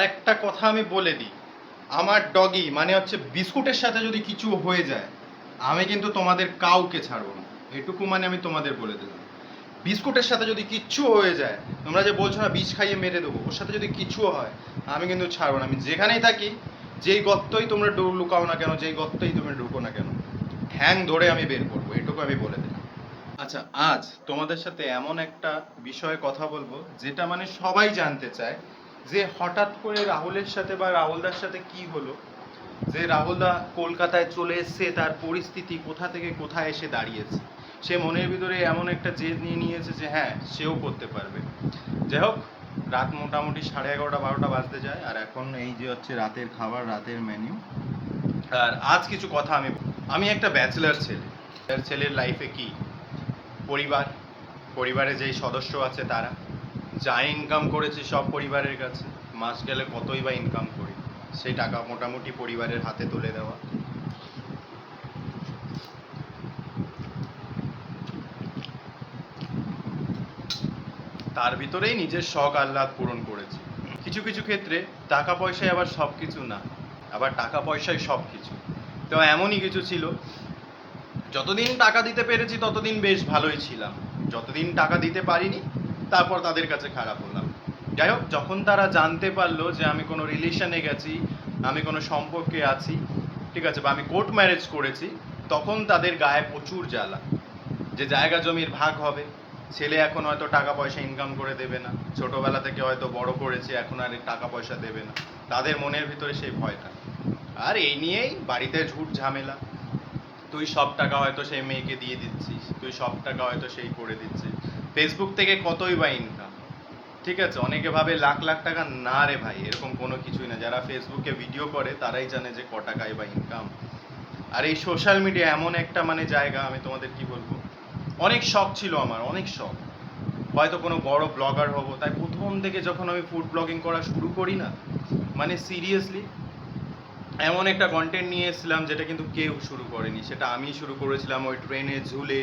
একটা কথা আমি বলে দিই। আমার ডগি মানে হচ্ছে বিস্কুটের সাথে যদি কিছু হয়ে যায়, আমি কিন্তু তোমাদের কাউকে ছাড়বো না। এটুকু মানে আমি তোমাদের বলে দিলাম। বিস্কুটের সাথে যদি কিচ্ছু হয়ে যায়, তোমরা যে বলছো না, বিষ খাইয়ে মেরে দেবো, ওর সাথে যদি কিছু হয়, আমি কিন্তু ছাড়বো না। আমি যেখানেই থাকি, যেই গর্তই তোমরা লুকাও না কেন, যেই গর্তই তুমি ঢুকো না কেন, ঠ্যাং ধরে আমি বের করব, এটুকু আমি বলে দিলাম। আচ্ছা আজ তোমাদের সাথে এমন একটা বিষয়ে কথা বলব, যেটা মানে সবাই জানতে চায় যে হঠাৎ করে রাহুলের সাথে বা রাহুলদার সাথে কি হলো? যে রাহুলদা কলকাতায় চলে এসছে, তার পরিস্থিতি কোথা থেকে কোথায় এসে দাঁড়িয়েছে? সে মনের ভিতরে এমন একটা জেদ নিয়ে নিয়েছে যে হ্যাঁ সেও করতে পারবে। যাই হোক, রাত মোটামুটি সাড়ে এগারোটা, বারোটা বাজতে যায়, আর এখন এই যে হচ্ছে রাতের খাবার, রাতের মেনু আর আজ কিছু কথা আমি আমি একটা ব্যাচেলার ছেলে। ছেলের লাইফে কি? পরিবার, পরিবারে যেই সদস্য আছে তারা। যা ইনকাম করেছি সব পরিবারের কাছে, মাস গেলে কতই বা ইনকাম করি? সেই টাকা মোটামুটি পরিবারের হাতে তুলে দেওয়া। তার ভিতরেই নিজের শখ আহ্লাদ পূরণ করেছি। কিছু কিছু ক্ষেত্রে টাকা পয়সায় আবার সব কিছু না, আবার টাকা পয়সায় সব কিছু। তো এমনই কিছু ছিল। যতদিন টাকা দিতে পেরেছি ততদিন বেশ ভালোই ছিলাম। যতদিন টাকা দিতে পারিনি তারপর তাদের কাছে খারাপ হলাম যাই হোক, যখন তারা জানতে পারল যে আমি কোনো রিলেশনে গেছি, আমি কোনো সম্পর্কে আছি, ঠিক আছে, বা আমি কোর্ট ম্যারেজ করেছি, তখন তাদের গায়ে প্রচুর জ্বালা। যে জায়গা জমির ভাগ হবে, ছেলে এখন হয়তো টাকা পয়সা ইনকাম করে দেবে না, ছোটবেলা থেকে হয়তো বড় করেছে, এখন আর টাকা পয়সা দেবে না। তাদের মনের ভিতরে সেই ভয়টা। আর এই নিয়েই বাড়িতে ঝুট ঝামেলা। তুই সব টাকা হয়তো সেই মেয়েকে দিয়ে দিচ্ছিস, তুই সব টাকা হয়তো সেই করে দিচ্ছিস। ফেসবুক থেকে কতই বা ইনকাম ঠিক আছে, অনেকে ভাবে লাখ লাখ টাকা, না রে ভাই, এরকম কোনো কিছুই না। যারা ফেসবুকে ভিডিও করে, তারাই জানে যে ক টাকায় বা ইনকাম আর এই সোশ্যাল মিডিয়া এমন একটা মানে জায়গা, আমি তোমাদের কি বলব? অনেক শখ ছিল আমার, অনেক শখ। হয়তো কোনো বড় ব্লগার হব, তাই প্রথম থেকে যখন আমি ফুড ব্লগিং করা শুরু করি না মানে সিরিয়াসলি এমন একটা কন্টেন্ট নিয়ে এসেছিলাম যেটা কিন্তু কেউ শুরু করেনি। সেটা আমি শুরু করেছিলাম, ওই ট্রেনে ঝুলে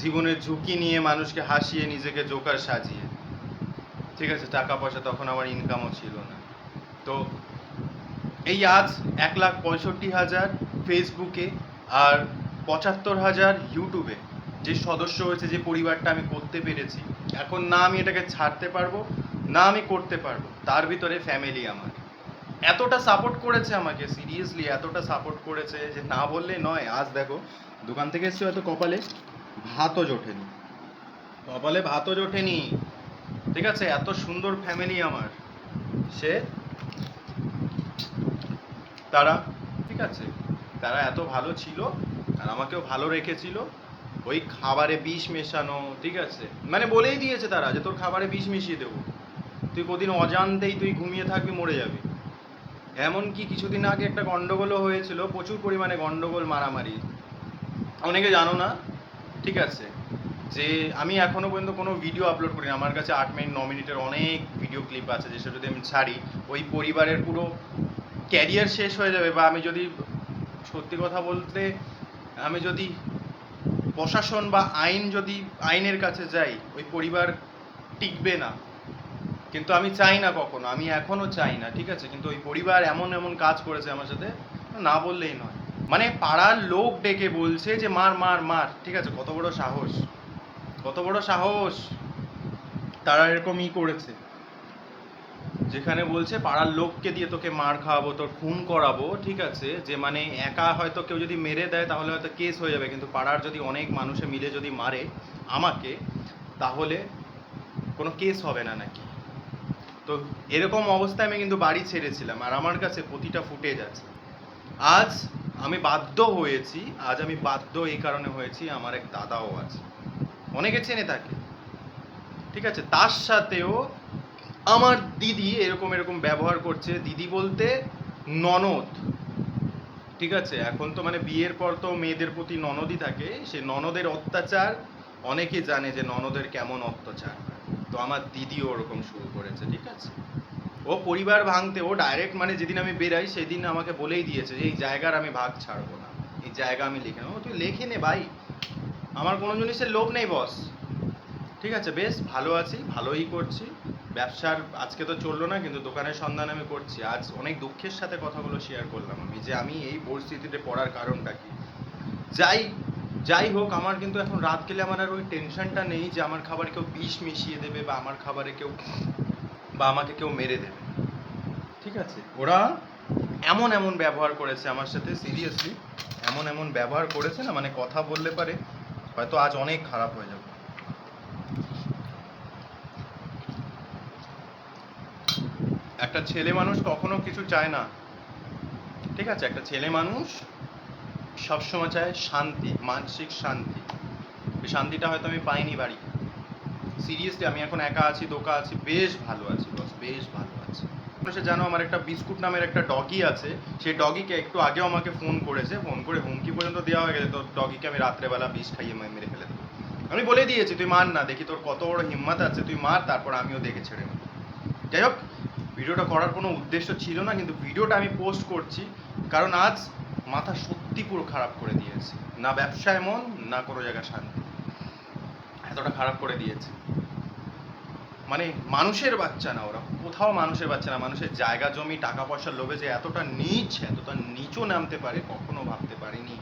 জীবনের ঝুঁকি নিয়ে মানুষকে হাসিয়ে নিজেকে জোকার সাজিয়ে। ঠিক আছে টাকা পয়সা তখন আমার ইনকামও ছিল না। তো এই আজ এক লাখ পঁয়ষট্টি হাজার ফেসবুকে আর পঁচাত্তর হাজার ইউটিউবে যে সদস্য হয়েছে, যে পরিবারটা আমি করতে পেরেছি, এখন না আমি এটাকে ছাড়তে পারব, না আমি করতে পারব, তার ভিতরে ফ্যামিলি আমার। এতটা সাপোর্ট করেছে আমাকে সিরিয়াসলি এতটা সাপোর্ট করেছে যে না বললে নয়। আজ দেখো, দোকান থেকে এসছি হয়তো কপালে? ভাতও জোটেনি কপালে ভাতও জোটেনি ঠিক আছে, এত সুন্দর ফ্যামিলি আমার। সে? তারা? ঠিক আছে, তারা এত ভালো ছিল আর আমাকেও ভালো রেখেছিল। ওই খাবারে বিষ মেশানো, ঠিক আছে। মানে বলেই দিয়েছে তারা যে তোর খাবারে বিষ মিশিয়ে দেবো। তুই কদিন অজান্তেই তুই ঘুমিয়ে থাকবি, মরে যাবি। এমনকি কিছুদিন আগে একটা গন্ডগোলও হয়েছিল, প্রচুর পরিমাণে গন্ডগোল, মারামারি। অনেকে জানো না ঠিক আছে। যে আমি এখনও পর্যন্ত কোনো ভিডিও আপলোড করিনি। আমার কাছে আট মিনিট, ন মিনিটের অনেক ভিডিও ক্লিপ আছে যেসব যদি আমি ছাড়ি, ওই পরিবারের পুরো ক্যারিয়ার শেষ হয়ে যাবে বা আমি যদি সত্যি কথা বলতে আমি যদি প্রশাসন বা আইন যদি আইনের কাছে যাই, ওই পরিবার টিকবে না। কিন্তু আমি চাই না কখনো, আমি এখনও চাই না, ঠিক আছে? কিন্তু ওই পরিবার এমন এমন কাজ করেছে আমার সাথে, না বললেই নয়। মানে পাড়ার লোক ডেকে বলছে যে, মার মার মার। ঠিক আছে, কত বড় সাহস, কত বড় সাহস। তারা এরকমই করেছে, যেখানে বলছে, পাড়ার লোককে দিয়ে তোকে মার খাওয়াবো, তোর খুন করাবো। ঠিক আছে, যে মানে একা হয়তো কেউ যদি মেরে দেয়, তাহলে হয়তো কেস হয়ে যাবে। কিন্তু পাড়ার যদি অনেক মানুষে মিলে যদি মারে আমাকে, তাহলে কোনো কেস হবে না নাকি? তো এরকম অবস্থায় আমি কিন্তু বাড়ি ছেড়েছিলাম, আর আমার কাছে প্রতিটা ফুটেজ আছে। আজ আমি বাধ্য হয়েছি, আজ আমি বাধ্য এই কারণে হয়েছি, আমার এক দাদাও আছে। অনেকে চেনে তাকে। ঠিক আছে? তার সাথেও আমার দিদি এরকম এরকম ব্যবহার করছে, দিদি বলতে ননদ। ঠিক আছে? এখন তো মানে বিয়ের পর তো মেয়েদের প্রতি ননদই থাকে। সে ননদের অত্যাচার, অনেকে জানে যে ননদের কেমন অত্যাচার তো আমার দিদিও ওরকম শুরু করেছে, ঠিক আছে? ও পরিবার ভাঙতে, ও ডাইরেক্ট মানে যেদিন আমি বেরাই সেদিন আমাকে বলেই দিয়েছে যে এই জায়গার আমি ভাগ ছাড়বো না। এই জায়গা আমি লিখে নেব। তুই লেখে নে ভাই। আমার কোনো জিনিসের লোভ নেই বস ঠিক আছে, বেশ, ভালো আছি, ভালোই করছি। ব্যবসার আজকে তো চলল না, কিন্তু দোকানের সন্ধান আমি করছি। আজ অনেক দুঃখের সাথে কথাগুলো শেয়ার করলাম আমি যে আমি এই পরিস্থিতিতে পড়ার কারণটা কি। যাই যাই হোক, আমার কিন্তু এখন রাত গেলে আমার আর ওই টেনশনটা নেই যে আমার খাবারে কেউ বিষ মিশিয়ে দেবে বা আমার খাবারে কেউ বা আমাকে কেউ মেরে দেবে। ঠিক আছে? ওরা এমন এমন ব্যবহার করেছে আমার সাথে সিরিয়াসলি এমন এমন ব্যবহার করেছে না মানে কথা বললে পারে হয়তো আজ অনেক খারাপ হয়ে যাবে। একটা ছেলে মানুষ কখনো কিছু চায় না। ঠিক আছে? একটা ছেলে মানুষ সবসময় চায় শান্তি মানসিক শান্তি। শান্তিটা হয়তো আমি পাইনি বাড়ি সিরিয়াসলি আমি এখন একা আছি, দোকা আছি, বেশ ভালো আছি বস বেশ ভালো আছি। সে জানো আমার একটা বিস্কুট নামের একটা ডগি আছে সেই ডগিকে একটু আগেও আমাকে ফোন করেছে ফোন করে হুমকি পর্যন্ত দেওয়া হয়ে গেছে, তো ডগিকে আমি রাত্রেবেলা বিষ খাইয়ে মেরে ফেলে দেবো। আমি বলে দিয়েছি, তুই মার না, দেখি তোর কত বড় হিম্মত আছে, তুই মার, তারপর আমিও দেখে ছেড়ে নেব। যাই হোক, ভিডিওটা করার কোনো উদ্দেশ্য ছিল না, কিন্তু ভিডিওটা আমি পোস্ট করছি, কারণ আজ মাথা সত্যি পুরো খারাপ করে দিয়েছে। না ব্যবসায় মন না কোনো জায়গায় শান্তি। এতটা খারাপ করে দিয়েছে। মানে মানুষের বাচ্চা না ওরা, কোথাও মানুষের বাচ্চা না, মানুষের জায়গা জমি, টাকা পয়সার লোভে যে এতটা নিচ, এতটা নিচু নামতে পারে, কখনো ভাবতে পারিনি।